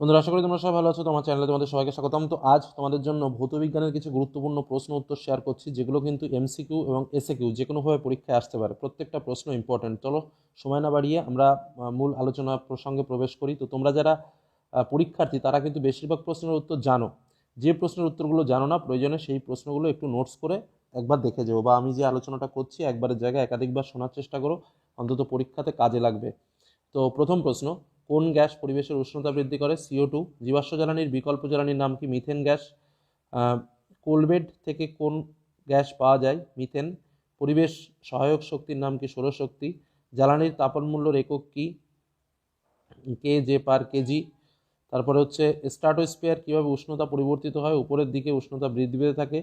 বন্ধুরা, আশা করি তোমরা সবাই ভালো আছো। তোমার চ্যানেলে তোমাদের সবাইকে স্বাগতম। তো আজ তোমাদের জন্য ভৌতবিজ্ঞানের কিছু গুরুত্বপূর্ণ প্রশ্ন উত্তর শেয়ার করছি, যেগুলো কিন্তু এমসিকিউ এবং এসএকিউ যে কোনোভাবে পরীক্ষায় আসতে পারে। প্রত্যেকটা প্রশ্ন ইম্পর্টেন্ট চলো, সময় না বাড়িয়ে আমরা মূল আলোচনা প্রসঙ্গে প্রবেশ করি। তো তোমরা যারা পরীক্ষার্থী, তারা কিন্তু বেশিরভাগ প্রশ্নের উত্তর জানো। যে প্রশ্নের উত্তরগুলো জানো না, প্রয়োজনে সেই প্রশ্নগুলো একটু নোটস করে একবার দেখে যাব বা আমি যে আলোচনাটা করছি, একবারের জায়গায় একাধিকবার শোনার চেষ্টা করো। অন্তত পরীক্ষাতে কাজে লাগবে। তো প্রথম প্রশ্ন কোন গ্যাস পরিবেশের উষ্ণতা বৃদ্ধি করে? সিও টু জীবাশ্ম জ্বালানির বিকল্প জ্বালানির নাম কি? Methane gas. কোলবেড থেকে কোন গ্যাস পাওয়া যায়? মিথেন। পরিবেশ সহায়ক শক্তির নাম কি? সৌরশক্তি জ্বালানির তাপনমূল্যর একক কি? কে জে পার কেজি তারপরে হচ্ছে স্ট্রাটোস্ফিয়ার কীভাবে উষ্ণতা পরিবর্তিত হয়? উপরের দিকে উষ্ণতা বৃদ্ধি পেতে থাকে।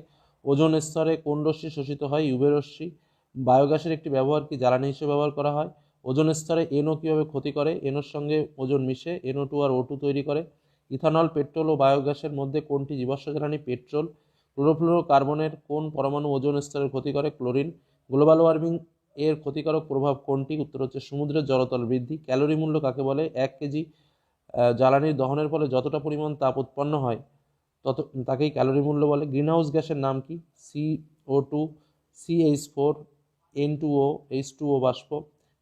ওজোন স্তরে কোন রশ্মি শোষিত হয়? ইউভে রশ্মি। বায়োগ্যাসের একটি ব্যবহার কি? জ্বালানি হিসেবে ব্যবহার করা হয়। ওজোন স্তরে এনও কীভাবে ক্ষতি করে? এনোর সঙ্গে ওজন মিশে এনও টু আর ও টু তৈরি করে। ইথানল, পেট্রোল ও বায়োগ্যাসের মধ্যে কোনটি জীবাশ্ম জ্বালানি পেট্রোল? ক্লোরোফ্লোরো কার্বনের কোন পরমাণু ওজন স্তরের ক্ষতি করে? ক্লোরিন। গ্লোবাল ওয়ার্মিং এর ক্ষতিকারক প্রভাব কোনটি? উত্তর হচ্ছে সমুদ্রের জলতল বৃদ্ধি। ক্যালোরি মূল্য কাকে বলে? এক কেজি জ্বালানির দহনের ফলে যতটা পরিমাণ তাপ উৎপন্ন হয়, তত, তাকেই ক্যালোরি মূল্য বলে। গ্রিনহাউস গ্যাসের নাম কি? C O two CH four, N two O, H two O বাষ্প।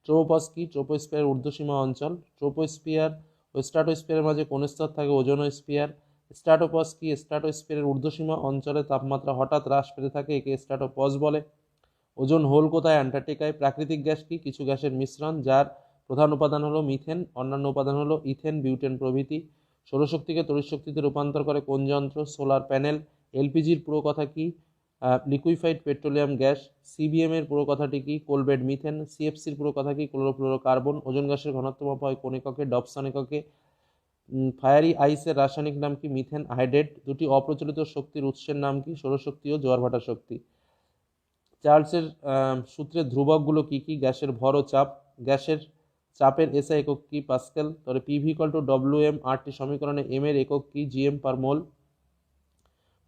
ট্রোপস কি ট্রোপোস্ফিয়ার ঊর্ধ্বসীমা অঞ্চল ট্রোপোস্ফিয়ার ও স্ট্রাটোস্ফিয়ারের মাঝে কোন স্তর থাকে, ওজোনোস্ফিয়ার। স্ট্রাটোপস কি স্ট্রাটোস্ফিয়ারের ঊর্ধ্বসীমা অঞ্চলে তাপমাত্রা হঠাৎ হ্রাস পেতে থাকে, একে স্ট্রাটোপস বলে। ওজন হোল কোথায়? অ্যান্টার্কটিকায়। প্রাকৃতিক গ্যাস কি? কিছু গ্যাসের মিশ্রণ, যার প্রধান উপাদান হলো মিথেন, অন্যান্য উপাদান হলো ইথেন, বিউটেন প্রভৃতি। সৌরশক্তিকে তড়িৎ শক্তিতে রূপান্তর করে কোন যন্ত্র? Solar panel. এলপিজির পুরো কথা কি? লিকুইফাইড পেট্রোলিয়াম গ্যাস সিবিএম এর পুরো কথাটি কি? কোলবেড মিথেন সিএফসির পুরো কথা কি? ক্লোরোফ্লোরো কার্বন ওজন গ্যাসের ঘনত্ব মাপা হয় কোন এককে ডবসন এককে। ফায়ারি আইসের রাসায়নিক নাম কি? মিথেন হাইড্রেট দুটি অপ্রচলিত শক্তির উৎসের নাম কি? সৌরশক্তি ও জোয়ার ভাটা শক্তি। চার্লসের আহ, সূত্রের ধ্রুবকগুলো কি কি? গ্যাসের ভর ও চাপ। গ্যাসের চাপের এসআই একক কি? পাস্কেল। তবে PV equal to W M RT সমীকরণে এম এর একক কি? জিএম পার মোল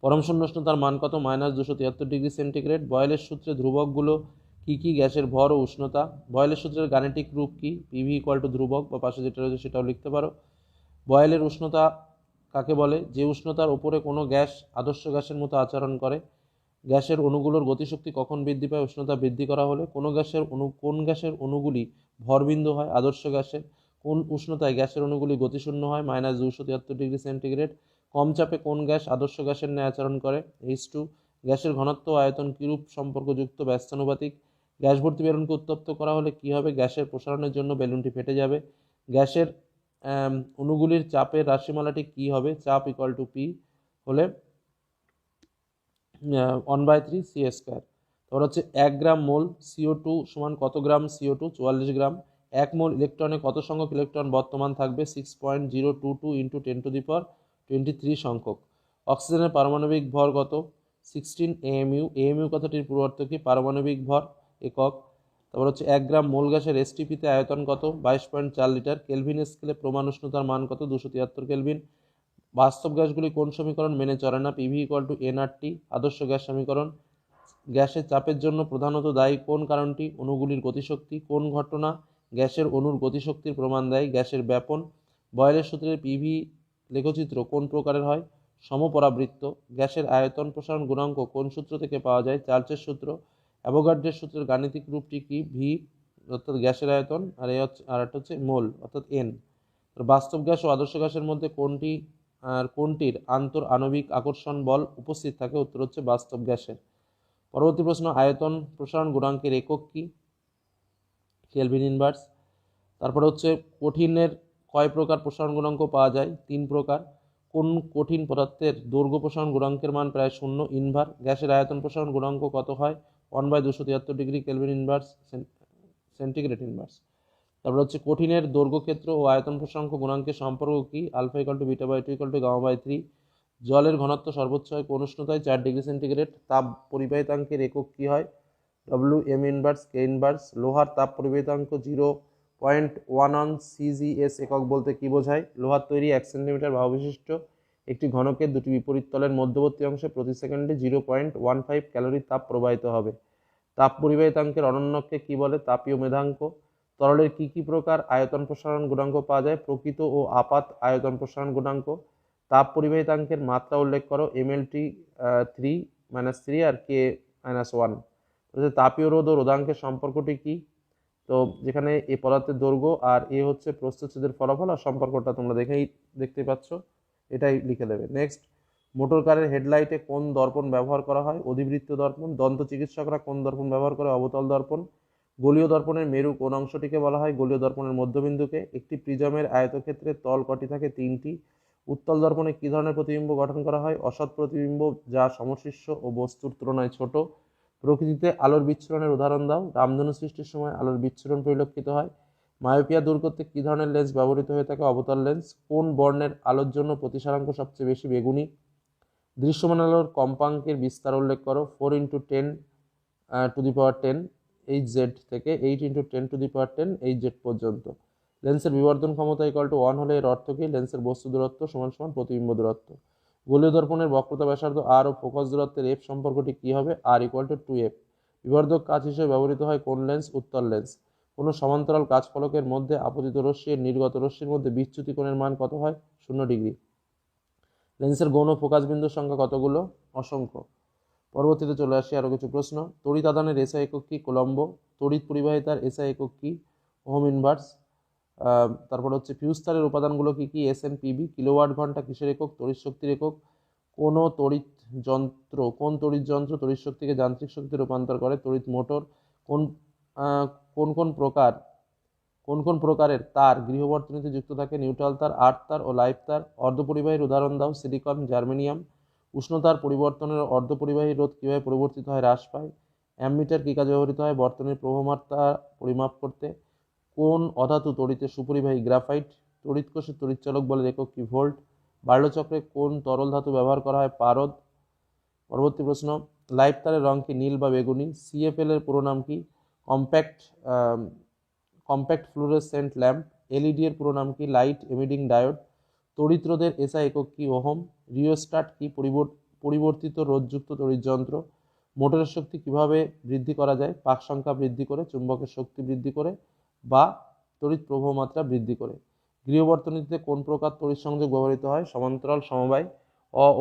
পরম শূন্য উষ্ণতার মান কত? মাইনাস দুশো তিয়াত্তর ডিগ্রি সেন্টিগ্রেড। বয়েলের সূত্রে ধ্রুবকগুলো কি কি? গ্যাসের ভর ও উষ্ণতা। বয়েলের সূত্রের গাণিতিক রূপ কি? পিভি ইকুয়াল টু ধ্রুবক বা পাশে যেটা রয়েছে সেটাও লিখতে পারো। বয়েলের উষ্ণতা কাকে বলে? যে উষ্ণতার উপরে কোনো গ্যাস আদর্শ গ্যাসের মতো আচরণ করে। গ্যাসের অণুগুলোর গতিশক্তি কখন বৃদ্ধি পায়? উষ্ণতা বৃদ্ধি করা হলে কোনো গ্যাসের অণু, কোন গ্যাসের অণুগুলি ভরবিন্দু হয়? আদর্শ গ্যাসের। কোন উষ্ণতায় গ্যাসের অণুগুলি গতিশূন্য হয়? মাইনাস দুশো তিয়াত্তর ডিগ্রি সেন্টিগ্রেড। কম চাপে কোন গ্যাস আদর্শ গ্যাসের ন্যায় আচরণ করে? এইচ টু গ্যাসের ঘনত্ব আয়তন কিরূপ সম্পর্কযুক্ত ব্যস্তানুপাতিক? গ্যাস ভর্তি বেলুনকে উত্তপ্ত করা হলে কী হবে? গ্যাসের প্রসারণের জন্য বেলুনটি ফেটে যাবে। গ্যাসের অণুগুলির চাপের রাশিমালাটি কী হবে? চাপ ইকুয়াল টু পি হলে one by three C square তারপর হচ্ছে এক গ্রাম মোল সিও টু সমান কত গ্রাম সিও টু চুয়াল্লিশ গ্রাম। এক মোল ইলেকট্রনে কত সংখ্যক ইলেকট্রন বর্তমান থাকবে? Six point zero two two into ten to the power twenty three সংখ্যক। অক্সিজেনের পারমাণবিক ভর কত? সিক্সটিন এএমইউ এএমইউ কথাটির পূর্বার্থ কি? পারমাণবিক ভর একক। তারপর হচ্ছে এক গ্রাম মোল গ্যাসের এসটিপিতে আয়তন কত? বাইশ পয়েন্ট চার লিটার। কেলভিন স্কেলে প্রমাণ উষ্ণতার মান কত? দুশো তিয়াত্তর কেলভিন। বাস্তব গ্যাসগুলি কোন সমীকরণ মেনে চলে না? পিভি ইকুয়াল টু এনআরটি আদর্শ গ্যাস সমীকরণ। গ্যাসের চাপের জন্য প্রধানত দায়ী কোন কারণটি? অণুগুলির গতিশক্তি। কোন ঘটনা? গ্যাসের অণুর গতিশক্তির প্রমাণ দেয়। গ্যাসের ব্যাপন। বয়েলের সূত্রের পিভি লেখচিত্র কোন প্রকারের হয়? সমপরাবৃত্ত, গ্যাসের আয়তন প্রসারণ গুণাঙ্ক কোন সূত্র থেকে পাওয়া যায়? চার্চের সূত্র, অ্যাভোগাড্রের সূত্রের গাণিতিক রূপটি কি? ভি, অর্থাৎ গ্যাসের আয়তন, আর এ হচ্ছে, আর একটা হচ্ছে মোল, অর্থাৎ এন। বাস্তব গ্যাস ও আদর্শ গ্যাসের মধ্যে কোনটি, আর কোনটির আন্তর আণবিক আকর্ষণ বল উপস্থিত থাকে? উত্তর হচ্ছে বাস্তব গ্যাসের। পরবর্তী প্রশ্ন, আয়তন প্রসারণ গুণাঙ্কের একক কি? Kelvin inverse. তারপরে হচ্ছে, কঠিনের কয় প্রকার প্রসারণ গুণাঙ্ক পাওয়া যায়? তিন প্রকার। কোন কঠিন পদার্থের দৈর্ঘ্য প্রসারণ গুণাঙ্কের মান প্রায় শূন্য? ইনভার। গ্যাসের আয়তন প্রসারণ গুণাঙ্ক কত হয়? ওয়ান বাই দুশো তিয়াত্তর degree kelvin inverse centigrade inverse. তারপর হচ্ছে কঠিনের দৈর্ঘ্য ক্ষেত্র ও আয়তন প্রসারাঙ্ক গুণাঙ্কের সম্পর্ক কি? Alpha equal to beta by two equal to gamma by three. জলের ঘনত্ব সর্বোচ্চ হয় কোন উষ্ণতায়? চার ডিগ্রি সেন্টিগ্রেড। তাপ পরিবাহিতাঙ্কের একক কি হয়? W M inverse K inverse লোহার তাপ পরিবাহিতাঙ্ক zero point one on CGS একক বলতে কি বোঝায়? লোহার তৈরি এক সেন্টিমিটার বাহু বিশিষ্ট একটি ঘনকের দুটি বিপরীত তলের মধ্যবর্তী অংশে প্রতি সেকেন্ডে zero point one five calorie তাপ প্রবাহিত হবে। তাপ পরিবাহিতাঙ্কের অনন্যকে কী বলে? তাপীয় মেধাঙ্ক। তরলের কি কি প্রকার আয়তন প্রসারণ গুণাঙ্ক পাওয়া যায়? প্রকৃত ও আপাত আয়তন প্রসারণ গুণাঙ্ক। তাপ পরিবাহিতাঙ্কের মাত্রা উল্লেখ করো M L T three minus three আর কে মাইনাস ওয়ান তাপীয় রোধ ও রোধাঙ্কের সম্পর্কটি কি? তো যেখানে এ পদার্থের দৈর্ঘ্য আর এ হচ্ছে প্রস্থচ্ছেদের ফলাফল আর সম্পর্কটা তোমরা দেখেই দেখতে পাচ্ছ, এটাই লিখে দেবে। নেক্সট মোটর কারের হেডলাইটে কোন দর্পণ ব্যবহার করা হয়? অধিবৃত্ত দর্পণ, দন্ত চিকিৎসকরা কোন দর্পণ ব্যবহার করে? অবতল দর্পণ, গলীয় দর্পণের মেরু কোন অংশটিকে বলা হয়? গলীয় দর্পণের মধ্যবিন্দুকে, একটি প্রিজমের আয়তক্ষেত্রে তল কটি থাকে? তিনটি, উত্তল দর্পণে কী ধরনের প্রতিবিম্ব গঠন করা হয়? অসৎ প্রতিবিম্ব যা সমশিষ্য ও বস্তুর তুলনায় ছোট। প্রকৃতিতে আলোর বিচ্ছুরণের উদাহরণ দাও। রামধনু সৃষ্টির সময় আলোর বিচ্ছুরণ পরিলক্ষিত হয়। মায়োপিয়া দূর করতে কী ধরনের লেন্স ব্যবহৃত হয়ে থাকে? অবতল লেন্স। কোন বর্ণের আলোর জন্য প্রতিসারাঙ্ক সবচেয়ে বেশি বেগুনি? দৃশ্যমান আলোর কম্পাঙ্কের বিস্তার উল্লেখ করো। Four into ten to the power ten, H Z থেকে eight into ten to the power ten, H Z পর্যন্ত। লেন্সের বিবর্ধন ক্ষমতা ইকাল টু ওয়ান হলে এর অর্থ কি? লেন্সের বস্তু দূরত্ব সমান সমান প্রতিবিম্ব দূরত্ব। গোলীয় দর্পণের বক্রতা ব্যাসার্ধ আর ও ফোকাস দূরত্বের এফ সম্পর্কটি কী হবে? R equal to two F বিবর্ধক কাজ হিসেবে ব্যবহৃত হয় কোন লেন্স উত্তর লেন্স কোনো সমান্তরাল কাজ ফলকের মধ্যে আপতিত রশ্মি নির্গত রশ্মির মধ্যে বিচ্যুতি কোণের মান কত হয়? শূন্য ডিগ্রি। লেন্সের গৌণ ফোকাস বিন্দুর সংখ্যা কতগুলো? অসংখ্য। পরবর্তীতে চলে আসি আরও কিছু প্রশ্ন। তড়িৎ আদানের এসআই একক কী? কোলম্বো। তড়িৎ পরিবাহিতার এসআই একক কী? হোম ইনভার্স তারপর হচ্ছে ফিউজতারের উপাদানগুলো কী কী? এস এন পিবি কিলোওয়াট ঘণ্টা কিসের একক? তড়িৎ শক্তির একক। কোনো তড়িৎ যন্ত্র, কোন তড়িৎ যন্ত্র তড়িৎ শক্তিকে যান্ত্রিক শক্তিতে রূপান্তর করে? তড়িৎ মোটর। কোন কোন কোন প্রকার, কোন কোন প্রকারের তার গৃহবর্তনীতে যুক্ত থাকে? নিউট্রাল তার আর্ট তার ও লাইফ তার। অর্ধপরিবাহীর উদাহরণ দাও। Silicon, germanium. উষ্ণতার পরিবর্তনের অর্ধপরিবাহী রোধ কীভাবে পরিবর্তিত হয়? হ্রাস পায়। অ্যামমিটার কী কাজে ব্যবহৃত হয়? বর্তনের প্রবাহমাত্রা পরিমাপ করতে। কোন অধাতু তড়িতে সুপরিবাহী গ্রাফাইট? তড়িৎ কোষে তড়িৎচালক বলে একক কি ভোল্ট? বার্লচক্রে কোন তরল ধাতু ব্যবহার করা হয়? পারদ। পরবর্তী প্রশ্ন লাইফ তারের রং কি নীল বা বেগুনি? সিএফএল এর পুরো নাম কি? Compact compact fluorescent lamp. LED এর পুরো নাম কি? Light emitting diode. তড়িৎ রোধের এসআই একক কি ওহম? রিওস্টাট কি পরিবর্তিত রোধযুক্ত তড়িৎ যন্ত্র? মোটরের শক্তি কীভাবে বৃদ্ধি করা যায়? পাক সংখ্যা বৃদ্ধি করে, চুম্বকের শক্তি বৃদ্ধি করে বা তড়িৎ প্রবাহ মাত্রা বৃদ্ধি করে। গৃহবর্তনীতে কোন প্রকার তড়িৎ সংযোগ ব্যবহৃত হয়? সমান্তরাল, সমবায়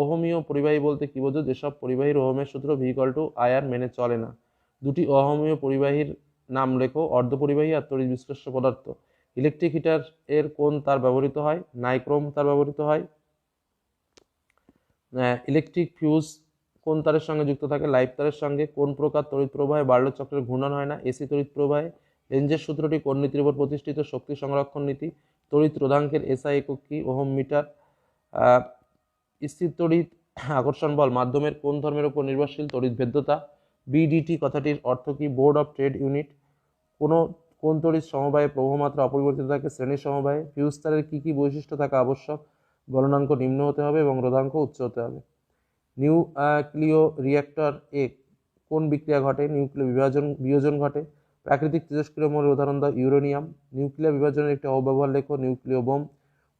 অহমীয় পরিবাহী বলতে কি বোঝো? যেসব পরিবাহীর ওহমের সূত্র ভিকল টু আয়ার মেনে চলে না। দুটি অহমীয় পরিবাহীর নাম লেখো অর্ধপরিবাহী আর তড়িৎ বিশ্লেষ্য পদার্থ। ইলেকট্রিক হিটার এর কোন তার ব্যবহৃত হয়? নাইক্রোম তার ব্যবহৃত হয়। ইলেকট্রিক ফিউজ কোন তারের সঙ্গে যুক্ত থাকে? লাইভ তারের সঙ্গে। কোন প্রকার তড়িৎ প্রবাহে বার্লো চক্রের ঘূর্ণন হয় না? এসি তড়িৎ প্রবাহে। লেঞ্জের সূত্রটি কোন নীতির উপর প্রতিষ্ঠিত শক্তি সংরক্ষণ নীতি, তড়িৎ রোধাঙ্কের এসআই একক কি, ওহম মিটার স্থির তড়িৎ আকর্ষণ বল, মাধ্যমের কোন ধর্মের উপর নির্ভরশীল তড়িৎ ভেদ্যতা, বিডিটি কথাটির অর্থ কি, বোর্ড অফ ট্রেড ইউনিট, কোনো, কোন তড়িৎ সমবায়ে প্রবাহমাত্রা অপরিবর্তিত থাকে শ্রেণির সমবায়ে, ফিউজ তারের কী কী বৈশিষ্ট্য থাকা আবশ্যক গলনাঙ্ক নিম্ন হতে হবে এবং রোধাঙ্ক উচ্চ হতে হবে। নিউক্লিয় রিয়াক্টর এ কোন বিক্রিয়া ঘটে, নিউক্লিয় বিভাজন, বিয়োজন ঘটে প্রাকৃতিক তেজস্ক্রিয় মৌলের উদাহরণ দাও, ইউরেনিয়াম। নিউক্লিয়ার বিভাজনের একটি অব্যবহার লেখো, নিউক্লিয় বোম।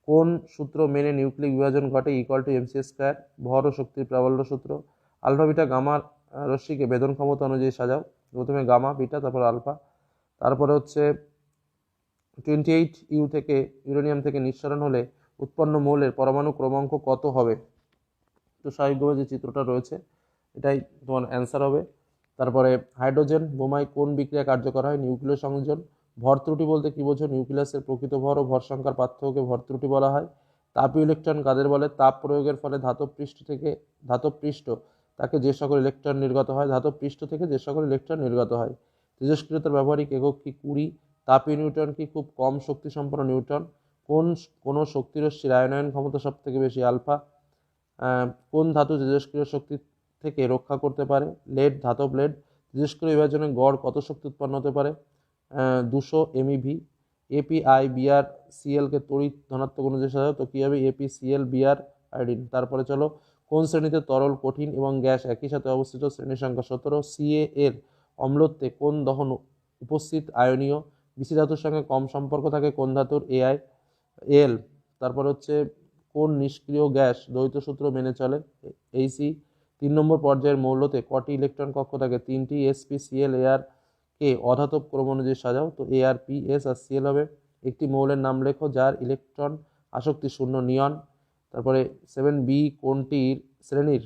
কোন সূত্র মেনে নিউক্লিয় বিভাজন ঘটে ইকুয়াল টু এমসি স্কোয়ার ভর ও শক্তির প্রাবল্য সূত্র। আলফা, বিটা গামার রশ্মিকে বেদন ক্ষমতা অনুযায়ী সাজাও। প্রথমে গামা, বিটা, তারপর আলফা। তারপরে হচ্ছে টোয়েন্টি এইট ইউ থেকে ইউরেনিয়াম থেকে নিঃসরণ হলে উৎপন্ন মৌলের পরমাণু ক্রমাঙ্ক কত হবে? তো স্বাভাবিকভাবে যে চিত্রটা রয়েছে, এটাই তোমার অ্যান্সার হবে। তারপরে হাইড্রোজেন বোমায় কোন বিক্রিয়া কার্যকর হয়? নিউক্লিয় সংযোজন। ভর ত্রুটি বলতে কী বোঝো? নিউক্লিয়াসের প্রকৃত ভর ও ভর সংখ্যার পার্থক্যকে ভর ত্রুটি বলা হয়। তাপীয় ইলেকট্রন কাদের বলে? তাপ প্রয়োগের ফলে ধাতব পৃষ্ঠ থেকে ধাতব পৃষ্ঠ তাকে যে সকল ইলেকট্রন নির্গত হয়, ধাতব পৃষ্ঠ থেকে যে সকল ইলেকট্রন নির্গত হয়। তেজস্ক্রিয়তার ব্যবহারিক একক কি? কুড়ি। তাপীয় নিউট্রন কি? খুব কম শক্তি সম্পন্ন নিউট্রন। কোন কোনো শক্তিরশ্মির আয়নায়ন ক্ষমতা সব থেকে বেশি আলফা? কোন ধাতু তেজস্ক্রিয় শক্তি থেকে রক্ষা করতে পারে। লেড, ধাতব লেড তেজস্ক্রিয় বিভাজনে গড় কত শক্তি উৎপন্ন হতে পারে? দুশো এমইভি। এপিআই বিআর সিএলকে তড়িৎ ধনাত্মক অনুযায়ী সাজাও। তো কী হবে? এপি সিএল বিআর আইডিন তারপরে চলো, কোন শ্রেণীতে তরল, কঠিন এবং গ্যাস একই সাথে অবস্থিত? শ্রেণির সংখ্যা সতেরো। সিএ এর অম্লত্বে কোন দহন উপস্থিত? আয়নীয়। বিসি ধাতুর সঙ্গে কম সম্পর্ক থাকে কোন ধাতুর? AI L. তারপর হচ্ছে, কোন নিষ্ক্রিয় গ্যাস দ্বৈত সূত্র মেনে চলে? এইসি তিন নম্বর পর্যায়ের মৌলতে কটি ইলেকট্রন কক্ষ থাকে? তিনটি এসপি সিএল এআর কে অধাতব ক্রম অনুযায়ী সাজাও। তো A R P S R CL হবে। একটি মৌলের নাম লেখো যার ইলেকট্রন আসক্তি শূন্য, নিয়ন। তারপরে সেভেন বি কোনটির, শ্রেণির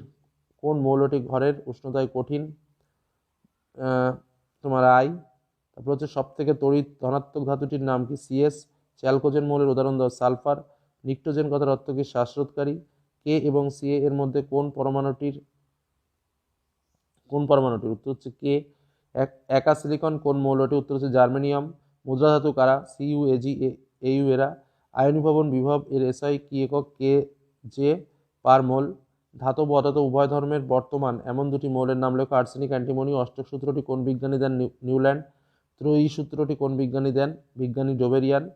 কোন মৌলটি ঘরের উষ্ণতায় কঠিন? তোমার আই তারপর হচ্ছে সব থেকে তড়িৎ ধনাত্মক ধাতুটির নাম কি? সিএস চ্যালকোজেন মৌলের উদাহরণ দাও। সালফার। নিক্টোজেন কথার অর্থ কি? শ্বাসরোধকারী। কে এবং সিএ এর মধ্যে কোন পরমাণুটির কোন পরমাণুটির উত্তর হচ্ছে কে? এক, একা সিলিকন, কোন মৌলটি? উত্তর হচ্ছে জার্মেনিয়াম। মুদ্রা ধাতু কারা? সিইউ এজি এইউ এরা। আয়নীভবন বিভব এর এসআই কি একক? K J per mole. ধাতব অধাতব উভয় ধর্মের বর্তমান। এমন দুটি মৌলের নাম লেখো। আর্সেনিক অ্যান্টিমনি, অষ্টক সূত্রটি কোন বিজ্ঞানী দেন? New- Newland. ত্রয়ী সূত্রটি কোন বিজ্ঞানী দেন? বিজ্ঞানী ডোবেরিয়ান।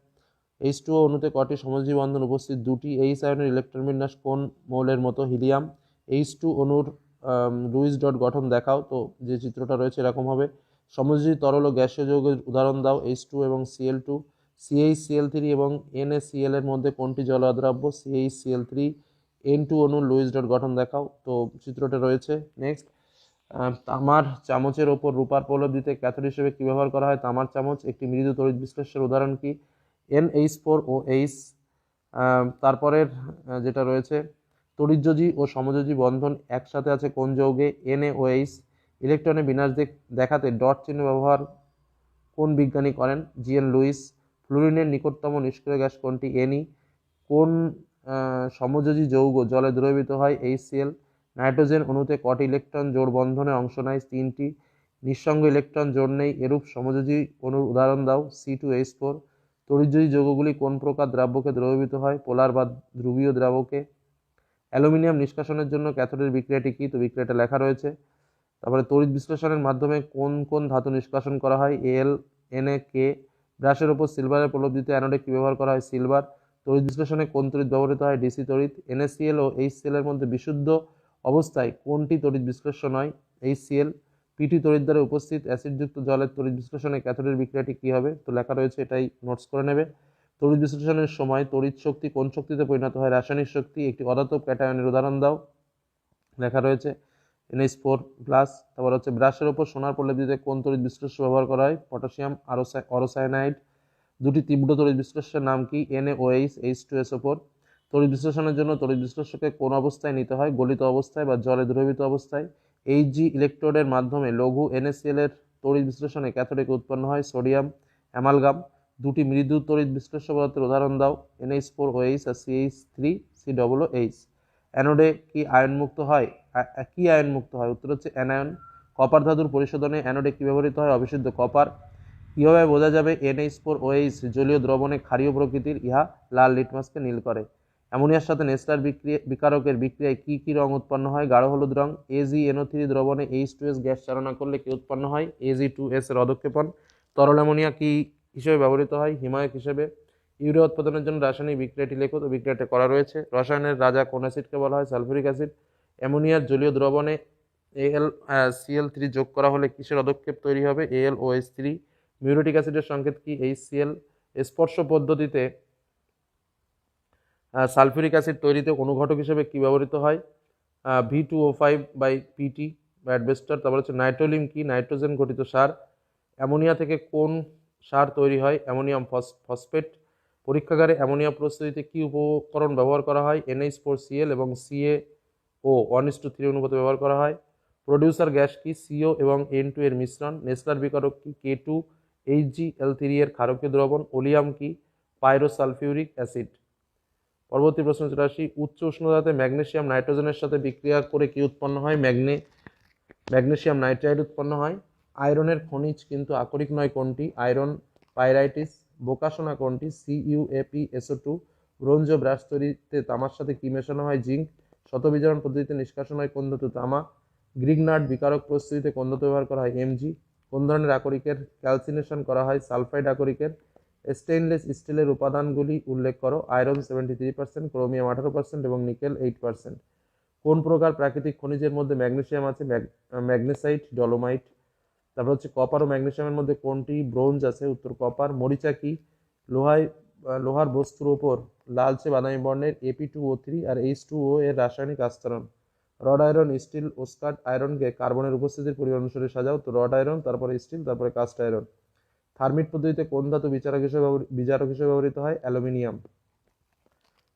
এইচ টু অণুতে কটি সমযোজী বন্ধন উপস্থিত? দুটি এইচ আয়নের ইলেকট্রন বিন্যাস কোন মৌলের মতো? হিলিয়াম। এইচ টু অণুর লুইস ডট গঠন দেখাও। তো যে চিত্রটা রয়েছে এরকম হবে। সমযোজী তরল ও গ্যাসীয় যৌগের উদাহরণ দাও এইচ টু এবং CL two CH CL three এবং এনএসিএল এর মধ্যে কোনটি জল অদ্রাব্য CH CL three N two অণুর লুইস ডট গঠন দেখাও। তো চিত্রটা রয়েছে। নেক্সট তামার চামচের ওপর রূপার প্রলেপ দিতে ক্যাথোড হিসেবে কী ব্যবহার করা হয়? তামার চামচ, একটি মৃদু তড়িৎ বিশ্লেষের উদাহরণ কি? N H four O H তারপরের যেটা রয়েছে তড়িৎযোজী ও সমযোজী বন্ধন একসাথে আছে কোন যৌগে? এন এ ও এইচ ইলেকট্রনের বিন্যাস দেখাতে ডট চিহ্ন ব্যবহার কোন বিজ্ঞানী করেন? জিএন লুইস ফ্লুরিনের নিকটতম নিষ্ক্রিয় গ্যাস কোনটি? এনই কোন আহ, সমযোজী যৌগ জলে দ্রবীভূত হয়? এইচসিএল নাইট্রোজেন অণুতে কটি ইলেকট্রন জোড় বন্ধনে অংশ নেয়? তিনটি। নিঃসঙ্গ ইলেকট্রন জোড় নেই এরূপ সমযোজী অণুর উদাহরণ দাও। সি টু এইচ ফোর তড়িৎযোজী যৌগগুলি কোন প্রকার দ্রাব্যকে দ্রবীভূত হয়? পোলার বা ধ্রুবীয় দ্রাবকে। অ্যালুমিনিয়াম নিষ্কাশনের জন্য ক্যাথোডের বিক্রিয়াটি কী? তো বিক্রিয়াটা লেখা রয়েছে। তারপরে তড়িৎ বিশ্লেষণের মাধ্যমে কোন কোন ধাতু নিষ্কাশন করা হয়? এল এন এ কে ব্রাশের ওপর সিলভারের প্রলোভ দিতে অ্যানোডে কী ব্যবহার করা হয় সিলভার। তড়িৎ বিশ্লেষণে কোন তড়িৎ ব্যবহৃত হয়? ডিসি তড়িৎ। এনএসিএল ও এইচসিএল এর মধ্যে বিশুদ্ধ অবস্থায় কোনটি তড়িৎ বিশ্লেষণ হয়? এইচসিএল পিটি তড়িৎ দ্বারা উপস্থিত অ্যাসিডযুক্ত জলের তড়িৎ বিশ্লেষণে ক্যাথোডের বিক্রিয়াটি কী হবে? তো লেখা রয়েছে, এটাই নোটস করে নেবে। তড়িৎ বিশ্লেষণের সময় তড়িৎ শক্তি কোন শক্তিতে পরিণত হয়? রাসায়নিক শক্তি, একটি অধাতব ক্যাটায়নের উদাহরণ দাও। লেখা রয়েছে এনএইচ ফোর প্লাস তারপর হচ্ছে ব্রাশের ওপর সোনার প্রলেপ দিতে কোন তড়িৎ বিশ্লেষ্য ব্যবহার করা হয়? Potassium aurocyanide. দুটি তীব্র তড়িৎ বিশ্লেষ্যের নাম কি? এনএওএইচ এইচ টু এস ওপর তড়িৎ বিশ্লেষণের জন্য তড়িৎ বিশ্লেষ্যকে কোন অবস্থায় নিতে হয়? গলিত অবস্থায় বা জলে দ্রবীভূত অবস্থায়? এইচ জি ইলেকট্রোডের মাধ্যমে লঘু এনএসিএল এর তড়িৎ বিশ্লেষণে ক্যাথোডিক উৎপন্ন হয়? Sodium, amalgam. দুটি মৃদু তড়িৎ বিশ্লেষ্য পদার্থের উদাহরণ দাও এনএইচ ফোর ওএইচ আর CH three C double H অ্যানোডে কি আয়নমুক্ত হয়? কি আয়নমুক্ত হয়? উত্তর হচ্ছে অ্যানায়ন কপার ধাতুর পরিশোধনে অ্যানোডে কী ব্যবহৃত হয়? অবিশুদ্ধ কপার। কীভাবে বোঝা যাবে এনএইচ ফোর ওএইচ জলীয় দ্রবণে ক্ষারীয় প্রকৃতির? ইহা লাল লিটমাসকে নীল করে। অ্যামোনিয়ার সাথে নেসলার বিক্রিয়া, বিকারকের বিক্রিয়ায় কী কী রং উৎপন্ন হয়? গাঢ় হলুদ রং। এজি এনও থ্রি দ্রবণে এইচ টু এস গ্যাস চালনা করলে কি উৎপন্ন হয়? এজি টু এস এর তরল অ্যামোনিয়া কি হিসেবে ব্যবহৃত হয়, হিমায়ক হিসেবে। ইউরিয়া উৎপাদনের জন্য রাসায়নিক বিক্রিয়াটি লেখো তো বিক্রিয়াটা করা রয়েছে। রসায়নের রাজা কোন অ্যাসিডকে বলা হয়? সালফিউরিক অ্যাসিড, অ্যামোনিয়ার জলীয় দ্রবণে এএল সিএল থ্রি যোগ করা হলে কিসের অধক্ষেপ তৈরি হবে? A L O H three muriatic অ্যাসিডের সংকেত কি? এইচ সিএল স্পর্শ পদ্ধতিতে সালফিউরিক অ্যাসিড তৈরিতে অনুঘটক হিসেবে কি ব্যবহৃত হয়? V two O five by PT বা অ্যাডবেস্টার তারপর হচ্ছে নাইট্রোলিম কি? নাইট্রোজেন গঠিত সার। অ্যামোনিয়া থেকে কোন সার তৈরি হয়, অ্যামোনিয়াম ফস- ফসফেট পরীক্ষাগারে অ্যামোনিয়া প্রস্তুতিতে কী উপকরণ ব্যবহার করা হয়? এনএইচ ফোর সিএল এবং CA O one is to three অনুপাতে ব্যবহার করা হয়। প্রডিউসার গ্যাস কি? সিও এবং এন টু এর মিশ্রণ। নেসলার বিকারক কি? K two. H G L three এর ক্ষারকীয় দ্রবণ। ওলিয়াম কি? Pyrosulphuric acid. পরবর্তী প্রশ্ন চলে আসি, উচ্চ উষ্ণতাতে ম্যাগনেসিয়াম নাইট্রোজেনের সাথে বিক্রিয়া করে কি উৎপন্ন হয়? ম্যাগনে ম্যাগনেশিয়াম নাইট্রাইড উৎপন্ন হয়। আয়রনের খনিজ কিন্তু আকরিক নয় কোনটি? আয়রন, পাইরাইটিস, বোকাসোনা কোনটি? সিইউএপি এসও টু ব্রোঞ্জ ব্রাশ তৈরিতে তামার সাথে কি মেশানো হয়? জিঙ্ক শতবিজারণ পদ্ধতিতে নিষ্কাশন হয় কোন ধাতু? তামা গ্রিগনাট বিকারক প্রস্তুতিতে কোন ধাতু ব্যবহার করা হয়? এমজি কোন ধরনের আকরিকের ক্যালসিনেশন করা হয়? সালফাইড আকরিকের স্টেইনলেস স্টিলের উপাদানগুলি উল্লেখ করো। Iron seventy three percent chromium আঠারো পার্সেন্ট এবং নিকেল এইট পার্সেন্ট কোন প্রকার প্রাকৃতিক খনিজের মধ্যে ম্যাগনেসিয়াম আছে? ম্যাগনেসাইট, ডলোমাইট তারপর হচ্ছে কপার ও ম্যাগনেসিয়ামের মধ্যে কোনটি ব্রোঞ্জ আছে? উত্তর কপার মরিচা কি? লোহায় লোহার বস্তুর ওপর লালচে বাদামি বর্ণের এপি টু ও থ্রি আর এইচ টু ও এর রাসায়নিক আস্তরণ। রড আয়রন স্টিল ওস্কাট আয়রনকে কার্বনের উপস্থিতির পরিমাণ অনুসারে সাজাও। তো রড আয়রন তারপরে স্টিল তারপরে কাস্ট আয়রন থার্মিট পদ্ধতিতে কোন ধাতু বিচারক হিসেবে বিচারক হিসেবে ব্যবহৃত হয়? অ্যালুমিনিয়াম।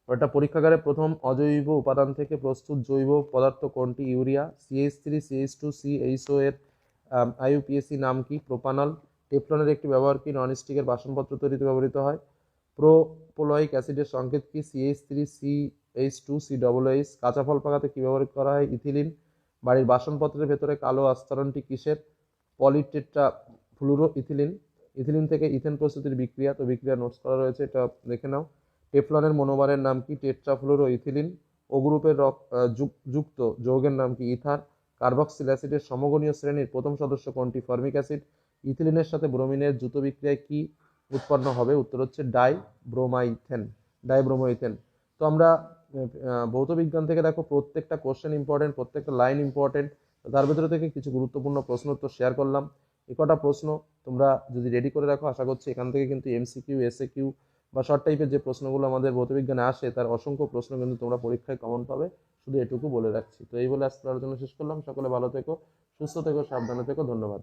ওটা পরীক্ষাগারে প্রথম অজৈব উপাদান থেকে প্রস্তুত জৈব পদার্থ কোনটি? Urea CH three CH two CHO এর আইইউপিএসি নাম কি? প্রোপানল। টেফলনের একটি ব্যবহার কি? ননস্টিকের বাসনপত্র তৈরিতে ব্যবহৃত হয়। প্রোপোলয়িক অ্যাসিডের সংকেত কি? CH three C H two C double H. কাঁচা ফল পাকাতে কী ব্যবহার করা হয়? ইথিলিন। বাড়ির বাসনপত্রের ভেতরে কালো আস্তরণটি কিসের? Polytetrafluoroethylene. ইথিলিন থেকে ইথেন প্রস্তুতির বিক্রিয়া। তো বিক্রিয়া নোটস করা রয়েছে, এটা দেখে নাও। টেফলনের মনোমারের নাম কি? Tetrafluoro ethylene. ও গ্রুপের যুক্ত যৌগের নাম কি? ইথার। কার্বক্সিল অ্যাসিডের সমগণীয় শ্রেণির প্রথম সদস্য কোনটি? ফর্মিক অ্যাসিড, ইথিলিনের সাথে ব্রোমিনের দ্রুত বিক্রিয়ায় কি উৎপন্ন হবে? উত্তর হচ্ছে ডাই ব্রোমাইথেন ডাই ব্রোমাইথেন তো আমরা ভৌত বিজ্ঞান থেকে দেখো প্রত্যেকটা কোশ্চেন ইম্পর্টেন্ট প্রত্যেকটা লাইন ইম্পর্টেন্ট তার ভেতরে থেকে কিছু গুরুত্বপূর্ণ প্রশ্ন উত্তর শেয়ার করলাম। এ কটা প্রশ্ন তোমরা যদি রেডি করে রাখো, আশা করছি এখান থেকে কিন্তু এমসিকিউ এসএ কিউ বা শর্ট টাইপের যে প্রশ্নগুলো আমাদের ভৌতবিজ্ঞানে আসে, তার অসংখ্য প্রশ্ন কিন্তু তোমরা পরীক্ষায় কমন পাবে। শুধু এটুকু বলে রাখছি। তো এই বলে আজকের আলোচনা শেষ করলাম। সকলে ভালো থেকো, সুস্থ থেকো, সাবধানে থেকো। ধন্যবাদ।